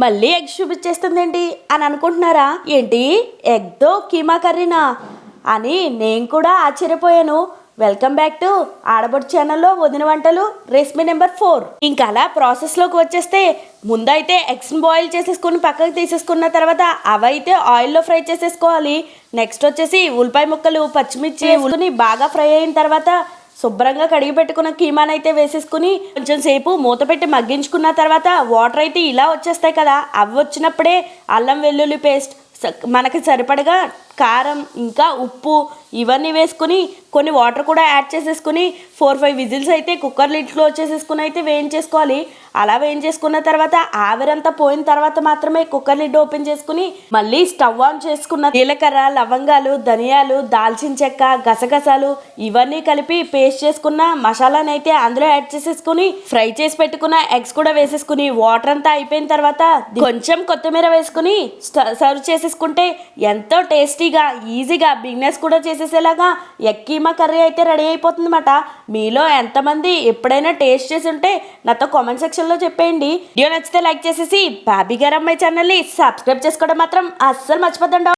మళ్ళీ ఎగ్ చూపించేస్తుంది ఏంటి అని అనుకుంటున్నారా? ఏంటి? ఎగ్తో కీమా కర్రీనా? అని నేను కూడా ఆశ్చర్యపోయాను. వెల్కమ్ బ్యాక్ టు ఆడబొట్టు ఛానల్లో వదిన వంటలు రెసిపీ నెంబర్ ఫోర్. ఇంకా అలా ప్రాసెస్లోకి వచ్చేస్తే ముందైతే ఎగ్స్ని బాయిల్ చేసేసుకుని పక్కకు తీసేసుకున్న తర్వాత అవైతే ఆయిల్లో ఫ్రై చేసేసుకోవాలి. నెక్స్ట్ వచ్చేసి ఉల్లిపాయ ముక్కలు పచ్చిమిర్చి వేసుకుని బాగా ఫ్రై అయిన తర్వాత శుభ్రంగా కడిగి పెట్టుకున్న కీమాన్ అయితే వేసేసుకుని కొంచెం సేపు మూత పెట్టి మగ్గించుకున్న తర్వాత వాటర్ అయితే ఇలా వచ్చేస్తాయి కదా. అవి వచ్చినప్పుడే అల్లం వెల్లుల్లి పేస్ట్ స- మనకి సరిపడగా కారం ఇంకా ఉప్పు ఇవన్నీ వేసుకుని కొన్ని వాటర్ కూడా యాడ్ చేసేసుకుని ఫోర్ ఫైవ్ విజిల్స్ అయితే కుక్కర్ లిట్లో వచ్చేసేసుకుని అయితే వేయించేసుకోవాలి. అలా వేయించేసుకున్న తర్వాత ఆవిరంతా పోయిన తర్వాత మాత్రమే కుక్కర్ లిడ్ ఓపెన్ చేసుకుని మళ్ళీ స్టవ్ ఆన్ చేసుకున్న జీలకర్ర లవంగాలు ధనియాలు దాల్చిన చెక్క గసగసాలు ఇవన్నీ కలిపి పేస్ట్ చేసుకున్న మసాలాని అయితే అందులో యాడ్ చేసేసుకుని ఫ్రై చేసి పెట్టుకున్న ఎగ్స్ కూడా వేసేసుకుని వాటర్ అంతా అయిపోయిన తర్వాత కొంచెం కొత్తిమీర వేసుకుని సర్వ్ చేసేసుకుంటే ఎంతో టేస్టీ టేస్టీగా ఈజీగా బిజినెస్ కూడా చేసేసేలాగా ఎగ్ కర్రీ అయితే రెడీ అయిపోతుందన్నమాట. మీలో ఎంతమంది ఎప్పుడైనా టేస్ట్ చేసి ఉంటే నాతో కామెంట్ సెక్షన్లో చెప్పేయండి. వీడియో నచ్చితే లైక్ చేసేసి బాబీ గారు అమ్మాయి ఛానల్ని సబ్స్క్రైబ్ చేసుకోవడం మాత్రం అస్సలు మర్చిపోద్దండి.